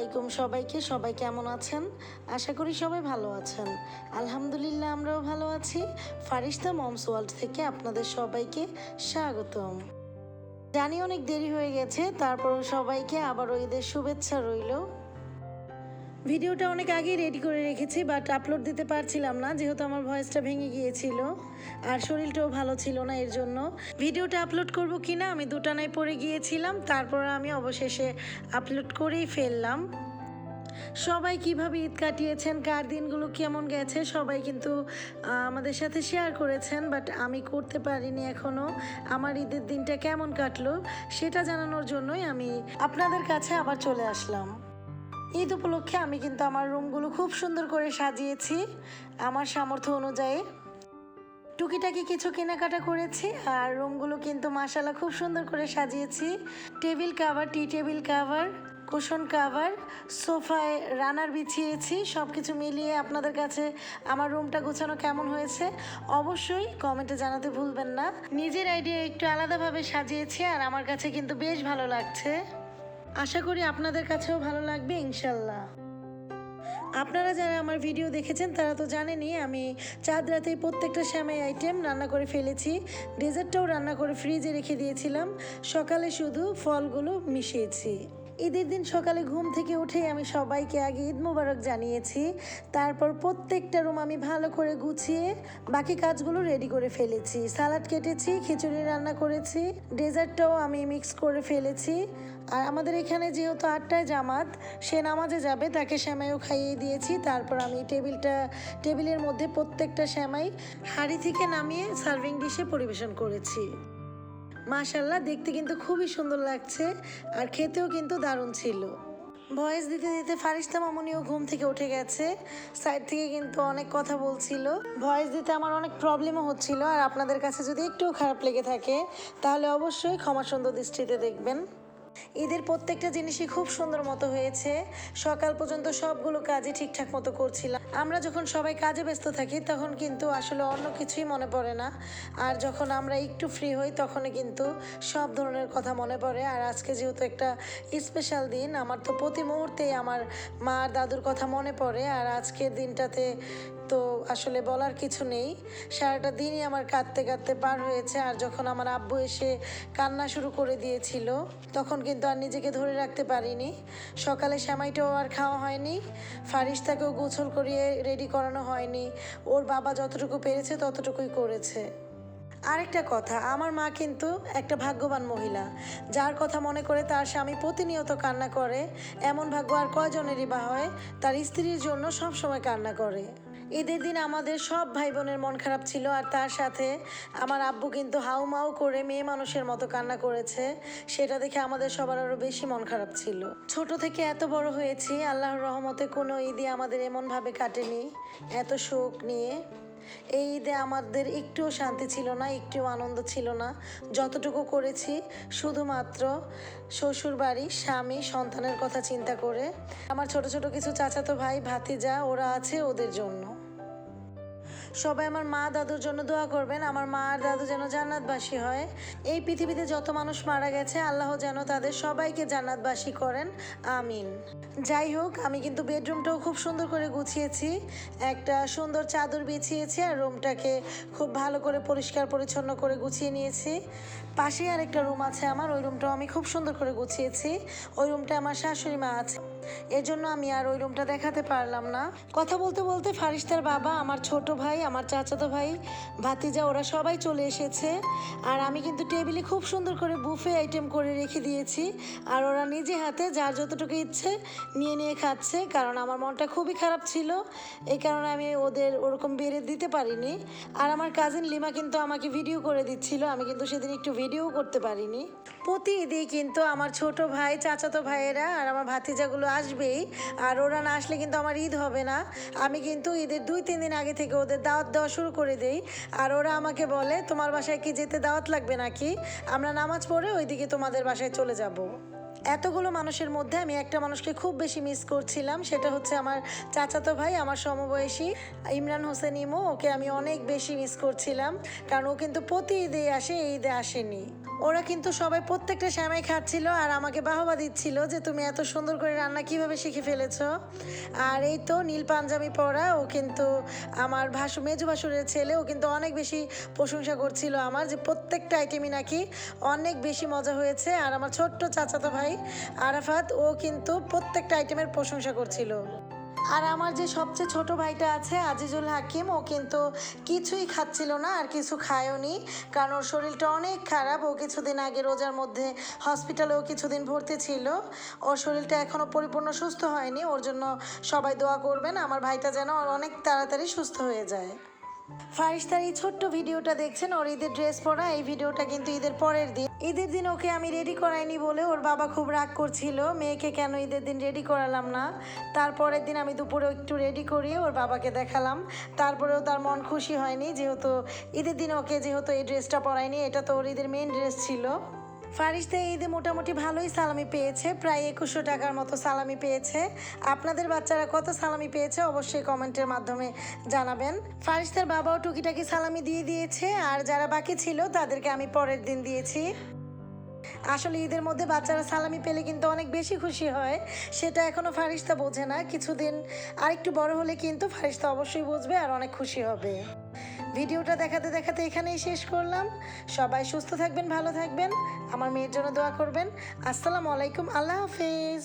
আলাইকুম সবাইকে, সবাই কেমন আছেন? আশা করি সবাই ভালো আছেন। আলহামদুলিল্লাহ আমরাও ভালো আছি। ফারিস্তা মমস ওয়ার্ল্ড থেকে আপনাদের সবাইকে স্বাগতম। জানি অনেক দেরি হয়ে গেছে তারপর সবাইকে আবার ঈদের শুভেচ্ছা রইল। ভিডিওটা অনেক আগেই রেডি করে রেখেছি বাট আপলোড দিতে পারছিলাম না, যেহেতু আমার ভয়েসটা ভেঙে গিয়েছিল, আর শরীরটাও ভালো ছিল না এর জন্য। ভিডিওটা আপলোড করব কি না আমি দুটানায় পড়ে গিয়েছিলাম, তারপর আমি অবশেষে আপলোড করেই ফেললাম। সবাই কীভাবে ঈদ কাটিয়েছেন, কার দিনগুলো কেমন গেছে, সবাই কিন্তু আমাদের সাথে শেয়ার করেছেন বাট আমি করতে পারিনি এখনও আমার ঈদের দিনটা কেমন কাটলো, সেটা জানানোর জন্যই আমি আপনাদের কাছে আবার চলে আসলাম। ঈদ উপলক্ষে আমি কিন্তু আমার রুমগুলো খুব সুন্দর করে সাজিয়েছি। আমার সামর্থ্য অনুযায়ী। টুকিটাকি কিছু কেনাকাটা করেছি আর রুমগুলো কিন্তু মাসালা খুব সুন্দর করে সাজিয়েছি। Table cover, tea table cover, cushion cover, সোফায় রানার বিছিয়েছি সব কিছু মিলিয়ে আপনাদের কাছে আমার রুমটা গোছানো কেমন হয়েছে অবশ্যই কমেন্টে জানাতে ভুলবেন না। নিজের আইডিয়া একটু আলাদাভাবে সাজিয়েছি আর আমার কাছে কিন্তু বেশ ভালো লাগছে। আশা করি আপনাদের কাছেও ভালো লাগবে, ইনশাল্লাহ। আপনারা যারা আমার ভিডিও দেখেছেন, তারা তো জানেনই আমি চাঁদ রাতেই প্রত্যেকটা শ্যামাই আইটেম রান্না করে ফেলেছি। ডেজার্টটাও রান্না করে ফ্রিজে রেখে দিয়েছিলাম। সকালে শুধু ফলগুলো মিশিয়েছি। ঈদের দিন সকালে ঘুম থেকে উঠেই আমি সবাইকে আগে ঈদ মোবারক জানিয়েছি। তারপর প্রত্যেকটা রুম আমি ভালো করে গুছিয়ে বাকি কাজগুলো রেডি করে ফেলেছি। সালাড কেটেছি, খিচুড়ি রান্না করেছি, ডেজার্টটাও আমি মিক্স করে ফেলেছি। আর আমাদের এখানে যেহেতু আটটায় জামাত, সে নামাজে যাবে, তাকে শ্যামাইও খাইয়ে দিয়েছি। তারপর আমি টেবিলটা, টেবিলের মধ্যে প্রত্যেকটা শ্যামাই হাঁড়ি থেকে নামিয়ে সার্ভিং ডিশে পরিবেশন করেছি। মাশাল্লাহ দেখতে কিন্তু খুবই সুন্দর লাগছে আর খেতেও কিন্তু দারুণ ছিল। ভয়েস দিতে দিতে ফারিস্তা মামুনিও ঘুম থেকে উঠে গেছে সাইড থেকে কিন্তু অনেক কথা বলছিল। ভয়েস দিতে আমার অনেক প্রবলেমও হচ্ছিল আর আপনাদের কাছে যদি একটুও খারাপ লেগে থাকে, তাহলে অবশ্যই ক্ষমা সুন্দর দৃষ্টিতে দেখবেন। ঈদের প্রত্যেকটা জিনিসই খুব সুন্দর মতো হয়েছে। সকাল পর্যন্ত সবগুলো কাজই ঠিকঠাক মতো করছিলাম। আমরা যখন সবাই কাজে ব্যস্ত থাকি, তখন কিন্তু আসলে অন্য কিছুই মনে পড়ে না। আর যখন আমরা একটু ফ্রি হই, তখনই কিন্তু সব ধরনের কথা মনে পড়ে। আর আজকে যেহেতু একটা স্পেশাল দিন, আমার তো প্রতি মুহূর্তেই আমার মা দাদুর কথা মনে পড়ে। আর আজকের দিনটাতে তো আসলে বলার কিছু নেই। সারাটা দিনই আমার কাঁদতে কাঁদতে পার হয়েছে আর যখন আমার আব্বু এসে কান্না শুরু করে দিয়েছিল, তখন কিন্তু আর নিজেকে ধরে রাখতে পারিনি। সকালে শ্যামাইটাও আর খাওয়া হয়নি, ফারিস্তাকেও গোছল করিয়ে রেডি করানো হয়নি। ওর বাবা যতটুকু পেরেছে ততটুকুই করেছে। আরেকটা কথা, আমার মা কিন্তু একটা ভাগ্যবান মহিলা। যার কথা মনে করে তার স্বামী প্রতিনিয়ত কান্না করে, এমন ভাগ্য আর কয়জনেরই বা হয়? তার স্ত্রীর জন্য সব সময় কান্না করে। ঈদের দিন আমাদের সব ভাই বোনের মন খারাপ ছিল আর তার সাথে আমার আব্বু কিন্তু হাউমাউ করে মেয়ে মানুষের মতো কান্না করেছে। সেটা দেখে আমাদের সবার আরও বেশি মন খারাপ ছিল। ছোট থেকে এত বড় হয়েছি, আল্লাহর রহমতে কোনো ঈদই আমাদের এমনভাবে কাটেনি, এত শোক নিয়ে। এই ঈদে আমাদের একটুও শান্তি ছিল না, একটুও আনন্দ ছিল না। যতটুকু করেছি, শুধুমাত্র শ্বশুর বাড়ি, স্বামী, সন্তানের কথা চিন্তা করে। আমার ছোট ছোট কিছু চাচাতো ভাই, ভাতিজা, ওরা আছে ওদের জন্য। সবাই আমার মা দাদুর জন্য দোয়া করবেন, আমার মা আর দাদু যেন জান্নাতবাসী হয়। এই পৃথিবীতে যত মানুষ মারা গেছে, আল্লাহ যেন তাদের সবাইকে জান্নাতবাসী করেন, আমিন। যাই হোক, আমি কিন্তু বেডরুমটাও খুব সুন্দর করে গুছিয়েছি, একটা সুন্দর চাদর বিছিয়েছি আর রুমটাকে খুব ভালো করে পরিষ্কার পরিচ্ছন্ন করে গুছিয়ে নিয়েছি। পাশেই আরেকটা রুম আছে আমার, ওই রুমটাও আমি খুব সুন্দর করে গুছিয়েছি, ওই রুমটা আমার শাশুড়ি মা আছে। এর জন্য আমি আর ওই রুমটা দেখাতে পারলাম না। কথা বলতে বলতে ফারিস্তার বাবা, আমার ছোট ভাই, আমার চাচাতো ভাই, ভাতিজা, ওরা সবাই চলে এসেছে। আর আমি কিন্তু টেবিলে খুব সুন্দর করে বুফে আইটেম করে রেখে দিয়েছি। আর ওরা নিজে হাতে যার যতটুকু ইচ্ছে নিয়ে নিয়ে খাচ্ছে, কারণ আমার মনটা খুবই খারাপ ছিল। এই কারণে আমি ওদের ওরকম বেড়ে দিতে পারিনি। আর আমার কাজিন লিমা কিন্তু আমাকে ভিডিও করে দিচ্ছিল, আমি কিন্তু সেদিন একটু ভিডিও করতে পারিনি। প্রতি কিন্তু আমার ছোট ভাই, চাচাতো ভাইয়েরা আর আমার ভাতিজাগুলো আসবেই। আর ওরা না আসলে কিন্তু আমার ঈদ হবে না। আমি কিন্তু ঈদের দুই, তিন দিন আগে থেকে ওদের দাওয়াত দেওয়া শুরু করে দেই। আর ওরা আমাকে বলে, তোমার বাসায় কি যেতে দাওয়াত লাগবে নাকি? আমরা নামাজ পড়ে ওইদিকে তোমাদের বাসায় চলে যাব। এতগুলো মানুষের মধ্যে আমি একটা মানুষকে খুব বেশি মিস করছিলাম। সেটা হচ্ছে আমার চাচাতো ভাই, আমার সমবয়সী, ইমরান হোসেন ইমো। ওকে আমি অনেক বেশি মিস করছিলাম। কারণ ও কিন্তু প্রতি ঈদে আসে ঈদে আসেনি। ওরা কিন্তু সবাই প্রত্যেকটা শ্যামাই খাচ্ছিল আর আমাকে বাহবা দিচ্ছিল যে তুমি এত সুন্দর করে রান্না কীভাবে শিখে ফেলেছো। আর এই তো নীল পাঞ্জাবি পরা, ও কিন্তু আমার ভাসু, মেজু ভাসুরের ছেলে, ও কিন্তু অনেক বেশি প্রশংসা করছিল আমার যে প্রত্যেকটা আইটেমই নাকি অনেক বেশি মজা হয়েছে। আর আমার ছোট্ট চাচাতো ভাই আরাফাত, ও কিন্তু প্রত্যেকটা আইটেমের প্রশংসা করছিল। আর আমার যে সবচেয়ে ছোট ভাইটা আছে, আজিজুল হাকিম, ও কিন্তু কিছুই খাচ্ছিল না আর কিছু খায়ও নি। কারণ ওর শরীরটা অনেক খারাপ, ও কিছুদিন আগে রোজার মধ্যে হসপিটালেও কিছুদিন ভর্তি ছিল। ওর শরীরটা এখনও পরিপূর্ণ সুস্থ হয়নি, ওর জন্য সবাই দোয়া করবেন। আমার ভাইটা যেন অনেক তাড়াতাড়ি সুস্থ হয়ে যায়। ফারিস্তার এই ছোট্ট ভিডিওটা দেখছেন, ওর ঈদের ড্রেস পরা, এই ভিডিওটা কিন্তু ঈদের পরের দিন। ঈদের দিন ওকে আমি রেডি করাইনি বলে ওর বাবা খুব রাগ করছিল, মেয়েকে কেন ঈদের দিন রেডি করালাম না? তারপরের দিন আমি দুপুরে একটু রেডি করিয়ে ওর বাবাকে দেখালাম। তারপরেও তার মন খুশি হয়নি, যেহেতু ঈদের দিন ওকে যেহেতু এই ড্রেসটা পরাইনি, এটা তো ওর ঈদের মেন ড্রেস ছিল। ফারিস্তা ঈদে মোটামুটি ভালোই সালামি পেয়েছে, প্রায় একুশশো টাকার মতো সালামি পেয়েছে। আপনাদের বাচ্চারা কত সালামি পেয়েছে অবশ্যই কমেন্টের মাধ্যমে জানাবেন। ফারিস্তার বাবাও টুকিটাকি সালামি দিয়ে দিয়েছে, আর যারা বাকি ছিল তাদেরকে আমি পরের দিন দিয়েছি। আসলে ঈদের মধ্যে বাচ্চারা সালামি পেলে কিন্তু অনেক বেশি খুশি হয়, সেটা এখনও ফারিস্তা বোঝে না। কিছুদিন আরেকটু বড় হলে কিন্তু ফারিস্তা অবশ্যই বুঝবে আর অনেক খুশি হবে। ভিডিওটা দেখাতে দেখাতে এখানেই শেষ করলাম। সবাই সুস্থ থাকবেন, ভালো থাকবেন। আমার মেয়ের জন্য দোয়া করবেন। আসসালামু আলাইকুম, আল্লাহ হাফেজ।